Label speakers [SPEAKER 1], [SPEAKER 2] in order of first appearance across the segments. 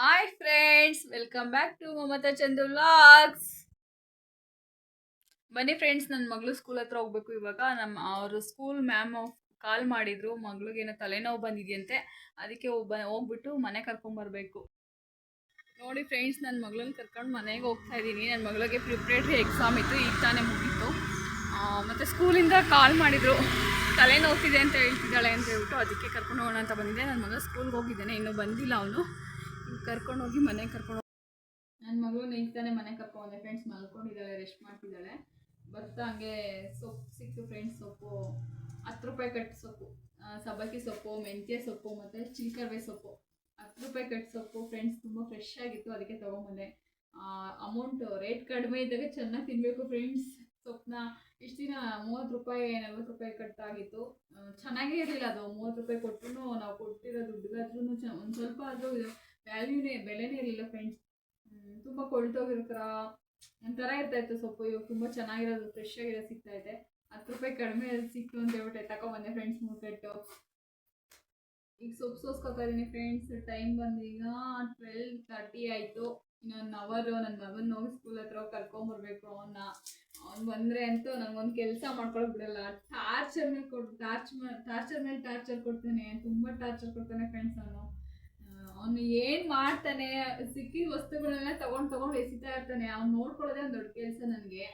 [SPEAKER 1] Hi friends welcome back to Mamata Chandu vlogs ಬನ್ನಿ friends ನನ್ನ ಮಗಳು ಸ್ಕೂಲ್ ಹತ್ರ ಹೋಗ್ಬೇಕು ಇವಾಗ. ನಮ್ಮ ಅವರು ಸ್ಕೂಲ್ ಮ್ಯಾಮ್ ಕಾಲ್ ಮಾಡಿದ್ರು. ಮಗಳಿಗೇನೋ ತಲೆನೋವು ಬಂದಿದೆಯಂತೆ. ಅದಕ್ಕೆ ಒಬ್ಬ ಹೋಗ್ಬಿಟ್ಟು ಮನೆ ಕರ್ಕೊಂಬರ್ಬೇಕು ನೋಡಿ ಫ್ರೆಂಡ್ಸ್ ನನ್ನ ಮಗಳನ್ನ ಕರ್ಕೊಂಡು ಮನೆಗೆ ಹೋಗ್ತಾ ಇದ್ದೀನಿ ನನ್ನ ಮಗಳಿಗೆ ಪ್ರಿಪ್ರೇಟ್ರಿ ಎಕ್ಸಾಮ್ ಇತ್ತು, ಈಗ ತಾನೇ ಮುಗೀತು. ಮತ್ತು ಸ್ಕೂಲಿಂದ ಕಾಲ್ ಮಾಡಿದರು. ತಲೆನೋವ್ತಿದೆ ಅಂತ ಹೇಳ್ತಿದ್ದಾಳೆ ಅಂತ ಹೇಳ್ಬಿಟ್ಟು ಅದಕ್ಕೆ ಕರ್ಕೊಂಡು ಹೋಗೋಣ ಅಂತ ಬಂದಿದ್ದೆ. ನನ್ನ ಮಗ ಸ್ಕೂಲ್ಗೆ ಹೋಗಿದ್ದಾನೆ, ಇನ್ನೂ ಬಂದಿಲ್ಲ ಅವನು. ಕರ್ಕೊಂಡು ಹೋಗಿ ಮನೆಗೆ ಕರ್ಕೊಂಡು ನನ್ನ ಮಗಳು ಈಗ ತಾನೇ ಮನೆ ಕರ್ಕೊಂಡೆ ಫ್ರೆಂಡ್ಸ್ ಮಲ್ಕೊಂಡಿದ್ದಾಳೆ ರೆಸ್ಟ್ ಮಾಡ್ತಿದ್ದಾಳೆ. ಬರ್ತಾ ಹಂಗೆ ಸೊಪ್ಪು ಸಿಕ್ತು ಫ್ರೆಂಡ್ಸ್ ಸೊಪ್ಪು. ಹತ್ತು ರೂಪಾಯಿ ಕಟ್ಟು ಸೊಪ್ಪು. ಸಬ್ಬಕ್ಕಿ ಸೊಪ್ಪು, ಮೆಂತ್ಯ ಸೊಪ್ಪು ಮತ್ತು ಚಿಲ್ಕರ್ವೆ ಸೊಪ್ಪು. ಹತ್ತು ರೂಪಾಯಿ ಕಟ್ ಸೊಪ್ಪು ಫ್ರೆಂಡ್ಸ್ ತುಂಬ ಫ್ರೆಶ್ ಆಗಿತ್ತು, ಅದಕ್ಕೆ ತೊಗೊಂಬಂದೆ. ಅಮೌಂಟ್ ರೇಟ್ ಕಡಿಮೆ ಇದ್ದಾಗ ಚೆನ್ನಾಗಿ ತಿನ್ನಬೇಕು ಫ್ರೆಂಡ್ಸ್ ಸೊಪ್ಪನ್ನ ಇಷ್ಟು ದಿನ ಮೂವತ್ತು ರೂಪಾಯಿ, ನಲ್ವತ್ತು ರೂಪಾಯಿ ಕಟ್ಟಾಗಿತ್ತು ಚೆನ್ನಾಗೇ ಇರಲಿಲ್ಲ ಅದು. ಮೂವತ್ತು ರೂಪಾಯಿ ಕೊಟ್ಟರು ನಾವು ಕೊಟ್ಟಿರೋ ದುಡ್ಡುಗಾದ್ರೂ ಚ ಒಂದು ಸ್ವಲ್ಪ ಆದರೂ ವ್ಯಾಲ್ಯೂನೇ, ಬೆಲೆನೇ ಇರಲಿಲ್ಲ ಫ್ರೆಂಡ್ಸ್ ತುಂಬ ಕೊಳ್ತೋಗಿರೋ ಥರ ಒಂಥರ ಇರ್ತಾ ಇತ್ತು ಸೊಪ್ಪು, ಇವಾಗ ತುಂಬ ಚೆನ್ನಾಗಿರೋದು ಫ್ರೆಶ್ ಆಗಿರೋ ಸಿಗ್ತಾ ಇದೆ ಹತ್ತು ರೂಪಾಯಿ ಕಡಿಮೆ ಸಿಕ್ತು ಅಂತ ಹೇಳ್ಬಿಟ್ಟೆ ತಗೊಂಬಂದೆ ಫ್ರೆಂಡ್ಸ್ ಮೂರು ಸೆಟ್ಟು ಈಗ ಸೊಪ್ಪು ಸೋಸ್ಕೊತಾ ಇದ್ದೀನಿ ಫ್ರೆಂಡ್ಸ್ ಟೈಮ್ ಬಂದು ಈಗ ಟ್ವೆಲ್ ತರ್ಟಿ ಆಯಿತು ಇನ್ನೊಂದು ಅವರು ನನ್ನ ಮಗನ ಹೋಗಿ ಸ್ಕೂಲ್ ಹತ್ರ ಹೋಗಿ ಕರ್ಕೊಂಬರ್ಬೇಕು ಅವನ್ನ ಅವ್ನು ಬಂದರೆ ಅಂತೂ ನನಗೊಂದು ಕೆಲಸ ಮಾಡ್ಕೊಳಕ್ ಬಿಡಲ್ಲ. ಟಾರ್ಚರ್ ಮೇಲೆ ಕೊಡ್ ಟಾರ್ಚ್ ಟಾರ್ಚರ್ ಮೇಲೆ ಟಾರ್ಚರ್ ಕೊಡ್ತಾನೆ, ತುಂಬ ಟಾರ್ಚರ್ ಕೊಡ್ತಾನೆ ಫ್ರೆಂಡ್ಸ್ ಅವನು. ಅವನು ಏನು ಮಾಡ್ತಾನೆ ಸಿಕ್ಕಿದ ವಸ್ತುಗಳನ್ನ ತಗೊಂಡ್ ತಗೊಂಡು ಎಸಿತಾ ಇರ್ತಾನೆ. ಅವ್ನು ನೋಡ್ಕೊಳ್ಳೋದೇ ಒಂದ್ ದೊಡ್ಡ ಕೆಲಸ ನನಗೆ.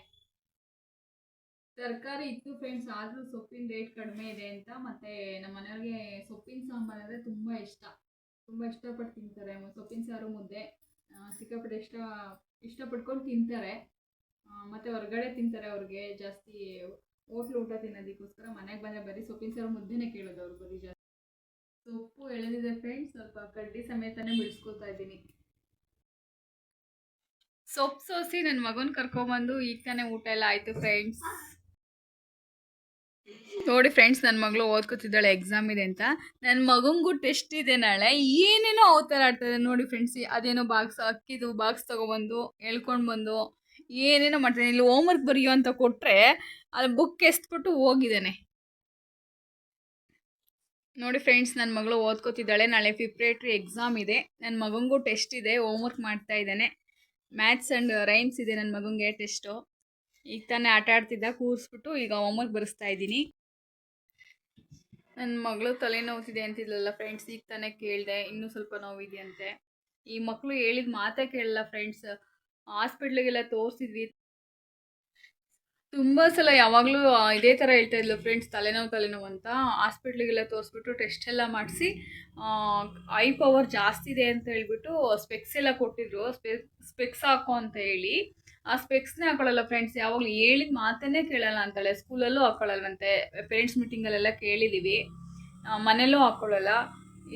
[SPEAKER 1] ತರಕಾರಿ ಇತ್ತು ಫ್ರೆಂಡ್ಸ್ ಆದ್ರೂ ಸೊಪ್ಪಿನ ರೇಟ್ ಕಡಿಮೆ ಇದೆ ಅಂತ ಮತ್ತೆ ನಮ್ಮ ಮನೆಯವ್ರಿಗೆ ಸೊಪ್ಪಿನ ಸಾಂಬಾರ್ ಅಂದ್ರೆ ತುಂಬಾ ಇಷ್ಟ. ತುಂಬಾ ಇಷ್ಟಪಟ್ಟು ತಿಂತಾರೆ. ಸೊಪ್ಪಿನ ಸಾರು ಮುದ್ದೆ. ಸಿಕ್ಕಾಪಟ್ಟೆ ಇಷ್ಟ, ಇಷ್ಟಪಟ್ಕೊಂಡು ತಿಂತಾರೆ. ಮತ್ತೆ ಹೊರಗಡೆ ತಿಂತಾರೆ ಅವ್ರಿಗೆ ಜಾಸ್ತಿ. ಹೋಟ್ಲು ಊಟ ತಿನ್ನೋದಕ್ಕೋಸ್ಕರ ಮನೆಗೆ ಬಂದ್ರೆ ಬರೀ ಸೊಪ್ಪಿನ ಸಾರು ಮುದ್ದೆನೇ ಕೇಳೋದು ಅವ್ರು ಬರೀ ಜಾಸ್ತಿ. ಸೊಪ್ಪು ಎಳೆದಿದೆ ಫ್ರೆಂಡ್ಸ್ ಸ್ವಲ್ಪ ಕಡ್ಡಿ ಸಮೇತನೇ ಬಿಡಿಸ್ಕೊತಾ ಇದ್ದೀನಿ. ಸೊಪ್ಪು ಸೋಸಿ ನನ್ನ ಮಗನ ಕರ್ಕೊಂಬಂದು ಈಗ ತಾನೇ ಊಟ ಎಲ್ಲ ಆಯಿತು ಫ್ರೆಂಡ್ಸ್ ನೋಡಿ ಫ್ರೆಂಡ್ಸ್ ನನ್ನ ಮಗಳು ಓದ್ಕೋತಿದ್ದಾಳೆ ಎಕ್ಸಾಮ್ ಇದೆ ಅಂತ. ನನ್ನ ಮಗಂಗೂ ಟೆಸ್ಟ್ ಇದೆ ನಾಳೆ. ಏನೇನೋ ಅವತಾರ ಆಡ್ತದೆ ನೋಡಿ ಫ್ರೆಂಡ್ಸ್ ಅದೇನೋ ಬಾಕ್ಸ್ ಅಕ್ಕಿದು ಬಾಕ್ಸ್ ತೊಗೊಬಂದು ಹೇಳ್ಕೊಂಡು ಬಂದು ಏನೇನೋ ಮಾಡ್ತಾನೆ ಇಲ್ಲಿ ಹೋಮ್ವರ್ಕ್ ಬರೆಯೋ ಅಂತ ಕೊಟ್ಟರೆ ಅದು ಬುಕ್ ಎಸ್ಬಿಟ್ಟು ಹೋಗಿದ್ದಾನೆ. ನೋಡಿ ಫ್ರೆಂಡ್ಸ್ ನನ್ನ ಮಗಳು ಓದ್ಕೋತಿದ್ದಾಳೆ. ನಾಳೆ ಪ್ರಿಪ್ರೇಟ್ರಿ ಎಕ್ಸಾಮ್ ಇದೆ. ನನ್ನ ಮಗಂಗೂ ಟೆಸ್ಟ್ ಇದೆ ಹೋಮ್ವರ್ಕ್ ಮಾಡ್ತಾ ಇದ್ದಾನೆ. ಮ್ಯಾಥ್ಸ್ ಆ್ಯಂಡ್ ರೈಮ್ಸ್ ಇದೆ ನನ್ನ ಮಗಂಗೆ ಟೆಸ್ಟು ಈಗ ತಾನೇ ಆಟ ಆಡ್ತಿದ್ದ, ಕೂರಿಸ್ಬಿಟ್ಟು ಈಗ ಹೋಮ್ವರ್ಕ್ ಬರೆಸ್ತಾ ಇದ್ದೀನಿ. ನನ್ನ ಮಗಳು ತಲೆ ನೋವುತ್ತಿದೆ ಅಂತಿದ್ಲಲ್ಲ ಫ್ರೆಂಡ್ಸ್ ಈಗ ತಾನೇ ಕೇಳಿದೆ, ಇನ್ನೂ ಸ್ವಲ್ಪ ನೋವಿದೆಯಂತೆ ಈ ಮಕ್ಕಳು ಹೇಳಿದ ಮಾತೇ ಕೇಳಲ್ಲ ಫ್ರೆಂಡ್ಸ್ ಹಾಸ್ಪಿಟ್ಲಿಗೆಲ್ಲ ತೋರಿಸಿದ್ವಿ. ತುಂಬ ಸಲ ಯಾವಾಗಲೂ ಇದೇ ಥರ ಹೇಳ್ತಾ ಇದ್ಲು ಫ್ರೆಂಡ್ಸ್ ತಲೆನೋವು ತಲೆನೋವು ಅಂತ. ಹಾಸ್ಪಿಟ್ಲಿಗೆಲ್ಲ ತೋರಿಸ್ಬಿಟ್ಟು ಟೆಸ್ಟ್ ಎಲ್ಲ ಮಾಡಿಸಿ ಐ ಪವರ್ ಜಾಸ್ತಿ ಇದೆ ಅಂತ ಹೇಳ್ಬಿಟ್ಟು ಸ್ಪೆಕ್ಸ್ ಎಲ್ಲ ಕೊಟ್ಟಿದ್ರು. ಸ್ಪೆ ಸ್ಪೆಕ್ಸ್ ಹಾಕೋ ಅಂತ ಹೇಳಿ. ಆ ಸ್ಪೆಕ್ಸ್ನೇ ಹಾಕೊಳ್ಳಲ್ಲ ಫ್ರೆಂಡ್ಸ್ ಯಾವಾಗಲೂ ಹೇಳಿದ ಮಾತನ್ನೇ ಕೇಳಲ್ಲ ಅಂತಾಳೆ. ಸ್ಕೂಲಲ್ಲೂ ಹಾಕೊಳ್ಳಲ್ವಂತೆ ಪೇರೆಂಟ್ಸ್ ಮೀಟಿಂಗಲ್ಲೆಲ್ಲ ಕೇಳಿದ್ದೀವಿ ಮನೇಲೂ ಹಾಕೊಳ್ಳಲ್ಲ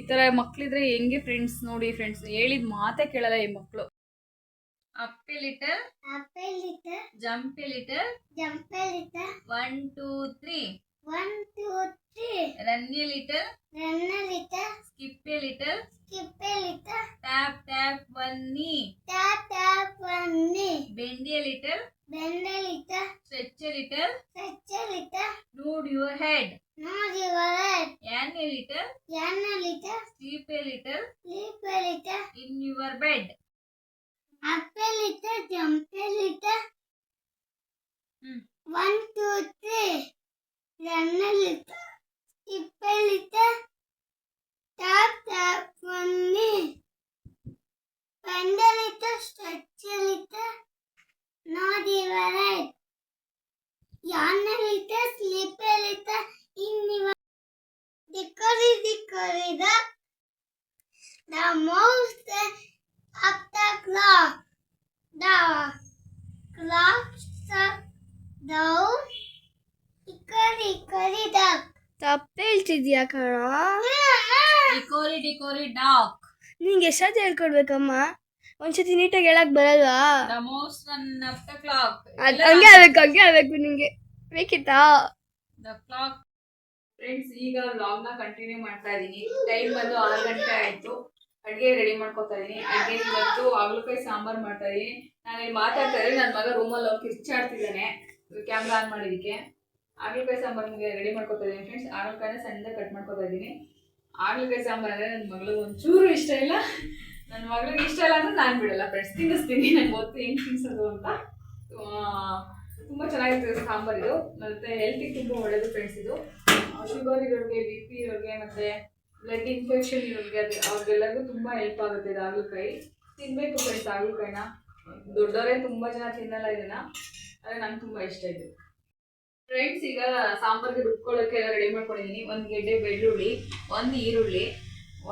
[SPEAKER 1] ಈ ಥರ ಮಕ್ಕಳಿದ್ರೆ ಹೆಂಗೆ ಫ್ರೆಂಡ್ಸ್ ನೋಡಿ ಫ್ರೆಂಡ್ಸ್ ಹೇಳಿದ ಮಾತೇ ಕೇಳಲ್ಲ ಈ ಮಕ್ಕಳು hop a little
[SPEAKER 2] Apple liter,
[SPEAKER 1] jump a little
[SPEAKER 2] jump a liter,
[SPEAKER 1] one two three
[SPEAKER 2] one, two, three.
[SPEAKER 1] Run a little
[SPEAKER 2] Run a liter,
[SPEAKER 1] skip little
[SPEAKER 2] skip a liter,
[SPEAKER 1] tap tap one knee
[SPEAKER 2] tap tap one knee.
[SPEAKER 1] Bend a little
[SPEAKER 2] Bend a liter,
[SPEAKER 1] stretch little
[SPEAKER 2] stretch a liter,
[SPEAKER 1] nod your head
[SPEAKER 2] nod your head.
[SPEAKER 1] Yawn little
[SPEAKER 2] a liter,
[SPEAKER 1] sleep little
[SPEAKER 2] sleep a liter,
[SPEAKER 1] in your bed
[SPEAKER 2] a. Hop a little jump a little one two three run a little இப்பலிட்ட top top ஒன்று clock. The clock struck down. Hickory hickory.
[SPEAKER 3] ತಪ್ಪು ಹೇಳ್ತಿದ್ಯಾ ಕಣ?
[SPEAKER 1] Dickory dickory dock.
[SPEAKER 3] ನಿಂಗೆ ಎಷ್ಟಾದ್ರು ಹೇಳ್ಕೊಡ್ಬೇಕಮ್ಮ? ಒಂದ್ಸತಿ ನೀಟಾಗಿ ಹೇಳಕ್ ಬರಲ್ವಾ?
[SPEAKER 1] The mouse run up the clock.
[SPEAKER 3] ಅದ್ ಹಂಗೆ ಆಗ್ಬೇಕು ಹಂಗೆ ಆಗ್ಬೇಕು ನಿಂಗೆ. ಬೇಕಿತ್ತಾ?
[SPEAKER 1] ದ ಕ್ಲಾಕ್ ಫ್ರೆಂಡ್ಸ್ ಈಗ ವ್ಲಾಗ್ನ ಕಂಟಿನ್ಯೂ ಮಾಡ್ತಾ ಇದೀನಿ. ಟೈಮ್ ಬಂದು ಆರು ಗಂಟೆ ಆಯ್ತು. ಅಡುಗೆ ರೆಡಿ ಮಾಡ್ಕೊತಾ ಇದೀನಿ. ಅಡುಗೆ ಇವತ್ತು ಹಾಗಲಕಾಯಿ ಸಾಂಬಾರ್ ಮಾಡ್ತಾ ಇದೀನಿ. ನಾನು ಇಲ್ಲಿ ಮಾತಾಡ್ತಾ ಇದ್ದೀನಿ ನನ್ನ ಮಗ ರೂಮಲ್ಲಿ ಹೋಗಿ ಕಿರ್ಚಾಡ್ತಿದ್ದಾನೆ. ಕ್ಯಾಮ್ರಾ ಆನ್ ಮಾಡಿದಕ್ಕೆ ಹಾಗಲಕಾಯಿ ಸಾಂಬಾರ್ ರೆಡಿ ಮಾಡ್ಕೊತಾ ಇದ್ದೀನಿ ಫ್ರೆಂಡ್ಸ್ ಹಾಗಲಕಾಯಿನ ಸಣ್ಣದಾಗಿ ಕಟ್ ಮಾಡ್ಕೊತಾ ಇದ್ದೀನಿ ಹಾಗಲಕಾಯಿ ಸಾಂಬಾರ್ ಅಂದರೆ ನನ್ನ ಮಗಳು ಒಂಚೂರು ಇಷ್ಟ ಇಲ್ಲ. ನನ್ನ ಮಗಳಿಗೆ ಇಷ್ಟ ಇಲ್ಲ ಅಂದ್ರೆ ನಾನು ಬಿಡಲ್ಲ ಫ್ರೆಂಡ್ಸ್ ತಿನ್ನಿಸ್ತೀನಿ. ನಂಗೆ ಗೊತ್ತು ಹೆಂಗೆ ತಿನ್ಸೋದು ಅಂತ. ತುಂಬ ಚೆನ್ನಾಗಿರ್ತದೆ ಸಾಂಬಾರು ಇದು. ಮತ್ತು ಹೆಲ್ತಿಗೆ ತುಂಬ ಒಳ್ಳೆಯದು ಫ್ರೆಂಡ್ಸ್ ಇದು. ಶುಗರ್ ಇರೋರಿಗೆ ಬಿ ಪಿ ಇರೋರಿಗೆ ಮತ್ತು ಬ್ಲಡ್ ಇನ್ಫೆಕ್ಷನ್ ಇರೋರಿಗೆ ಅದು ಅವ್ರಿಗೆಲ್ಲರಿಗೂ ತುಂಬ ಹೆಲ್ಪ್ ಆಗುತ್ತೆ ಹಾಗಲಕಾಯಿ ತಿನ್ನಬೇಕು ಫ್ರೆಂಡ್ಸ್ ಹಾಗಲಕಾಯಿನ ದೊಡ್ಡವರೇ ತುಂಬ ಜನ ತಿನ್ನಲ್ಲ ಇದನ್ನ. ಆದರೆ ನಂಗೆ ತುಂಬ ಇಷ್ಟ ಇದೆ. ಫ್ರೆಂಡ್ಸ್ ಈಗ ಸಾಂಬಾರ್ಗೆ ರುಬ್ಕೊಳ್ಳೋಕೆ ಎಲ್ಲ ರೆಡಿ ಮಾಡ್ಕೊಂಡಿದ್ದೀನಿ ಒಂದು ಗೆಡ್ಡೆ ಬೆಳ್ಳುಳ್ಳಿ, ಒಂದು ಈರುಳ್ಳಿ,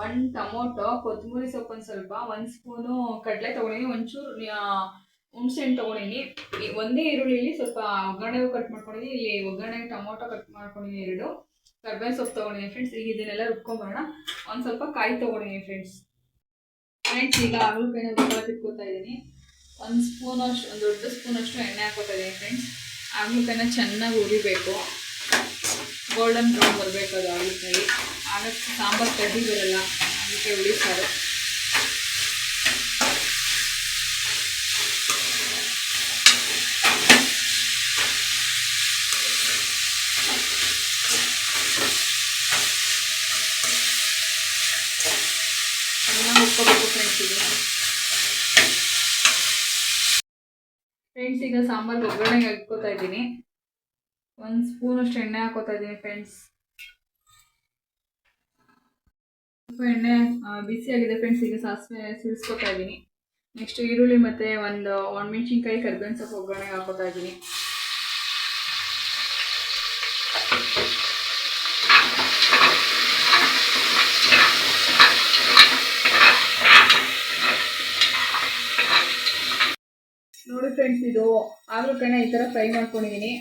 [SPEAKER 1] ಒಂದು ಟೊಮೊಟೊ ಕೊತ್ತಂಬರಿ ಸೊಪ್ಪು ಸ್ವಲ್ಪ, ಒಂದು ಸ್ಪೂನು ಕಡಲೆ ತೊಗೊಂಡಿನಿ ಒಂಚೂರು ಹುಣಸೆ ಹಣ್ಣು ತೊಗೊಂಡಿನಿ ಈ ಒಂದೇ ಈರುಳ್ಳಿಲಿ ಸ್ವಲ್ಪ ಒಗ್ಗರಣೆ ಕಟ್ ಮಾಡ್ಕೊಂಡಿದ್ದೀನಿ ಇಲ್ಲಿ ಒಗ್ಗರಣೆಗೆ ಟೊಮೊಟೊ ಕಟ್ ಮಾಡ್ಕೊಂಡಿದ್ದೀನಿ ಎರಡು. ಕರ್ಬೇವಿನ ಸೊಪ್ಪು ತೊಗೊಂಡಿದ್ದೀನಿ ಫ್ರೆಂಡ್ಸ್ ಈಗ ಇದನ್ನೆಲ್ಲ ರುಬ್ಕೊಂಬರೋಣ ಒಂದು ಸ್ವಲ್ಪ ಕಾಯಿ ತೊಗೊಂಡಿದ್ದೀನಿ ಫ್ರೆಂಡ್ಸ್ ಫ್ರೆಂಡ್ಸ್ ಈಗ ಹಾಗಲಕಾಯಿನ ರುಬ್ಬಿಟ್ಕೋತಾ ಇದ್ದೀನಿ ಒಂದು ಸ್ಪೂನ್ ಅಷ್ಟು, ಒಂದು ದೊಡ್ಡ ಸ್ಪೂನ್ ಅಷ್ಟು ಎಣ್ಣೆ ಹಾಕೋತಾ ಇದ್ದೀನಿ ಫ್ರೆಂಡ್ಸ್ ಹಾಗಲಕಾಯಿನ ಚೆನ್ನಾಗಿ ಉರಿಬೇಕು ಗೋಲ್ಡನ್ ಬ್ರೌನ್ ಬರಬೇಕು ಅದು ಹಾಗಲಕಾಯಿ ಆಗ ಸಾಂಬಾರು ಕಡ್ಡಿ ಬರಲ್ಲ ಅದಕ್ಕೆ ಉಳಿಸಾರು ಅದನ್ನ ಹುರ್ಕೋಬೇಕು ಫ್ರೆಂಡ್ಸ್ ಇದು ಫ್ರೆಂಡ್ಸ್ ಈಗ ಸಾಂಬಾರ್ ಒಗ್ಗರಣೆಗೆ ಹಾಕೋತಾ ಇದ್ದೀನಿ. ಒಂದು ಸ್ಪೂನ್ ಅಷ್ಟು ಎಣ್ಣೆ ಹಾಕೋತಾ ಇದ್ದೀನಿ ಫ್ರೆಂಡ್ಸ್ ಸ್ವಲ್ಪ ಎಣ್ಣೆ ಬಿಸಿಯಾಗಿದೆ ಫ್ರೆಂಡ್ಸ್ ಈಗ ಸಾಸಿವೆ ಸಿಡಿಸ್ಕೊತಾ ಇದ್ದೀನಿ. ನೆಕ್ಸ್ಟ್ ಈರುಳ್ಳಿ ಮತ್ತು ಒಂದು ಒಣಮೆಣ್ಸಿನ್ಕಾಯಿ ಕರ್ಬೇವಿನ ಸೊಪ್ಪು ಒಗ್ಗರಣೆಗೆ ಹಾಕೋತಾ ಇದ್ದೀನಿ ನೋಡಿ ಫ್ರೆಂಡ್ಸ್ ಇದು ಹಾಗಲಕಾಯಿನ ಈ ಥರ ಫ್ರೈ ಮಾಡ್ಕೊಂಡಿದ್ದೀನಿ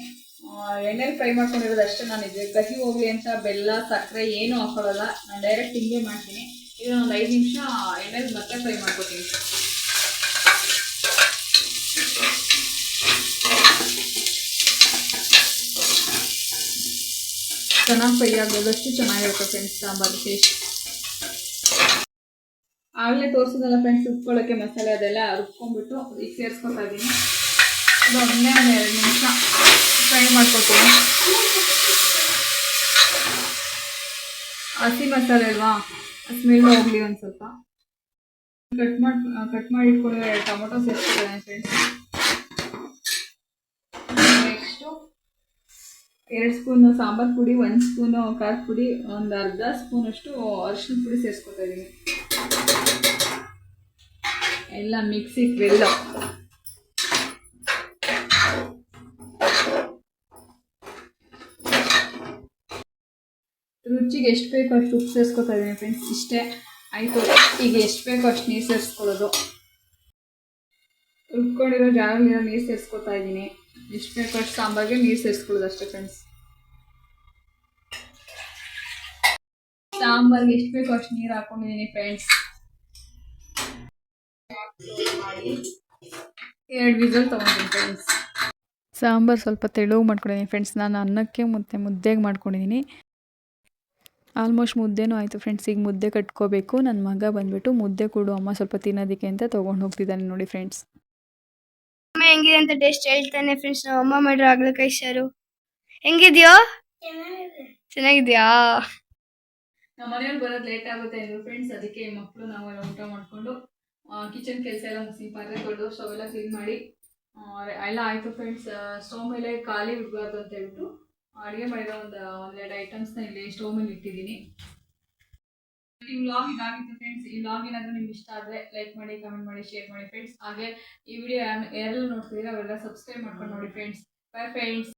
[SPEAKER 1] ಎಣ್ಣೆಲಿ ಫ್ರೈ ಮಾಡ್ಕೊಂಡಿರೋದು ಅಷ್ಟೇ ನಾನು ಇದು ಕಹಿ ಹೋಗಲಿ ಅಂತ ಬೆಲ್ಲ, ಸಕ್ಕರೆ ಏನೂ ಹಾಕೊಳ್ಳಲ್ಲ. ನಾನು ಡೈರೆಕ್ಟ್ ಹಿಂಗೆ ಮಾಡ್ತೀನಿ. ಇದು ಒಂದು ಐದು ನಿಮಿಷ ಎಣ್ಣೆಲಿ ಮತ್ತೆ ಫ್ರೈ ಮಾಡ್ಕೊತೀನಿ. ಚೆನ್ನಾಗಿ ಫ್ರೈ ಆಗೋದಷ್ಟು ಚೆನ್ನಾಗಿರುತ್ತೆ ಫ್ರೆಂಡ್ಸ್ ಸಾಂಬಾರು ಟೇಸ್ಟ್ ಆಗಲೇ ತೋರಿಸಿದಲ್ಲ ಫ್ರೆಂಡ್ಸ್ ರುಬ್ಕೊಳ್ಳೋಕ್ಕೆ ಮಸಾಲೆ ಅದೆಲ್ಲ ರುಬ್ಕೊಂಡ್ಬಿಟ್ಟು ಈಗ ಸೇರಿಸ್ಕೊತಾ ಇದ್ದೀನಿ ಇದು ಒಂದೇ ಒಂದು ಎರಡು ನಿಮಿಷ ಫ್ರೈ ಮಾಡ್ಕೊತೀನಿ. ಹಸಿ ಮಸಾಲೆ ಅಲ್ವಾ? ಸ್ಮೆಲ್ ಹೋಗಲಿ ಒಂದು ಸ್ವಲ್ಪ. ಕಟ್ ಮಾಡಿ ಕಟ್ ಮಾಡಿ ಟೊಮೊಟೊ ಸೇರಿಸ್ಕೊತಾನೆ ಫ್ರೆಂಡ್ಸ್ ನೆಕ್ಸ್ಟು ಎರಡು ಸ್ಪೂನು ಸಾಂಬಾರು ಪುಡಿ, ಒಂದು ಸ್ಪೂನು ಖಾರದ ಪುಡಿ, ಒಂದು ಅರ್ಧ ಸ್ಪೂನಷ್ಟು ಅರಿಶಿನ ಪುಡಿ ಸೇರಿಸ್ಕೊತಾ ಇದ್ದೀನಿ ಎಲ್ಲ ಮಿಕ್ಸಿ ಬೆಲ್ಲ. ರುಚಿಗೆ ಎಷ್ಟು ಬೇಕೋ ಅಷ್ಟು ಉಪ್ಪು ಸೇರಿಸ್ಕೊತಾ ಇದ್ದೀನಿ ಫ್ರೆಂಡ್ಸ್ ಇಷ್ಟೇ. ಆಯಿತು. ಈಗ ಎಷ್ಟು ಬೇಕೋ ಅಷ್ಟು ನೀರು ಸೇರಿಸ್ಕೊಳ್ಳೋದು. ರುಬ್ಕೊಂಡಿರೋ ಜಾಗದಲ್ಲಿರೋ ನೀರು ಸೇರಿಸ್ಕೊತಾ ಇದ್ದೀನಿ ಎಷ್ಟು ಬೇಕೋ ಅಷ್ಟು ಸಾಂಬಾರ್ಗೆ ನೀರು ಸೇರಿಸ್ಕೊಳ್ಳೋದು ಅಷ್ಟೇ ಫ್ರೆಂಡ್ಸ್ ಸಾಂಬಾರ್ಗೆ ಎಷ್ಟು ಬೇಕೋ ಅಷ್ಟು ನೀರು ಹಾಕೊಂಡಿದ್ದೀನಿ ಫ್ರೆಂಡ್ಸ್ ಎರಡು ವಿಸಲ್ ತೊಗೊಂಡಿದ್ದೀನಿ ಫ್ರೆಂಡ್ಸ್ ಸಾಂಬಾರು ಸ್ವಲ್ಪ ತೆಳುವು ಮಾಡ್ಕೊಂಡಿದ್ದೀನಿ ಫ್ರೆಂಡ್ಸ್ ನಾನು ಅನ್ನಕ್ಕೆ ಮತ್ತು ಮುದ್ದೆಗೆ ಮಾಡ್ಕೊಂಡಿದ್ದೀನಿ. ಆಲ್ಮೋಸ್ಟ್ ಮುದ್ದೆನೂ ಆಯಿತು ಫ್ರೆಂಡ್ಸ್ ಈಗ ಮುದ್ದೆ ಕಟ್ಕೋಬೇಕು. ನನ್ನ ಮಗ ಬಂದುಬಿಟ್ಟು ಮುದ್ದೆ ಕೊಡು ಅಮ್ಮ ಸ್ವಲ್ಪ ತಿನ್ನೋದಕ್ಕೆ ಅಂತ ತೊಗೊಂಡು ಹೋಗ್ತಿದ್ದಾನೆ ನೋಡಿ ಫ್ರೆಂಡ್ಸ್
[SPEAKER 3] ಅಮ್ಮ ಹೆಂಗಿದೆ ಅಂತ ಟೇಸ್ಟ್ ಹೇಳ್ತಾನೆ ಫ್ರೆಂಡ್ಸ್ ನಾವು ಅಮ್ಮ ಮಾಡಿರೋ ಹಾಗಲಕಾಯಿ ಸಾರು. ಹೆಂಗಿದ್ಯೋ?
[SPEAKER 2] ಚೆನ್ನಾಗಿದೆ
[SPEAKER 3] ಚೆನ್ನಾಗಿದ್ಯಾ?
[SPEAKER 1] ನಮ್ಮ ಮನೆಯವ್ರು ಬರೋದು ಲೇಟ್ ಆಗುತ್ತೆ ಫ್ರೆಂಡ್ಸ್ ಅದಕ್ಕೆ ಮಕ್ಕಳು ನಾವು ಊಟ ಮಾಡಿಕೊಂಡು ಕಿಚನ್ ಕೆಲಸ ಎಲ್ಲ ಮುಗಿಸಿ ಪಾತ್ರೆ ತೊಳೆದು ಸ್ಟವ್ ಎಲ್ಲ ಕ್ಲೀನ್ ಮಾಡಿ ಎಲ್ಲ ಆಯಿತು ಫ್ರೆಂಡ್ಸ್ ಸ್ಟವ್ ಮೇಲೆ ಖಾಲಿ ಬಿಡಬಾರ್ದು ಅಂತ ಹೇಳ್ಬಿಟ್ಟು ಅಡುಗೆ ಮಾಡಿರೋ ಒಂದು ಒಂದೆರಡು ಐಟಮ್ಸ್ನ ಇಲ್ಲಿ ಸ್ಟವ್ ಮೇಲೆ ಇಟ್ಟಿದ್ದೀನಿ. ಈ ವ್ಲಾಗ್ ಇದಾಗಿತ್ತು ಫ್ರೆಂಡ್ಸ್ ಈ ವ್ಲಾಗ್ ಏನಾದರೂ ನಿಮ್ಗೆ ಇಷ್ಟ ಆದರೆ ಲೈಕ್ ಮಾಡಿ ಕಮೆಂಟ್ ಮಾಡಿ ಶೇರ್ ಮಾಡಿ ಫ್ರೆಂಡ್ಸ್ ಹಾಗೆ ಈ ವಿಡಿಯೋ ಯಾರೆಲ್ಲ ನೋಡ್ತಿದ್ದೀರಾ ಅವೆಲ್ಲ ಸಬ್ಸ್ಕ್ರೈಬ್ ಮಾಡ್ಕೊಂಡು ನೋಡಿ ಫ್ರೆಂಡ್ಸ್ ಬೈ ಫ್ರೆಂಡ್ಸ್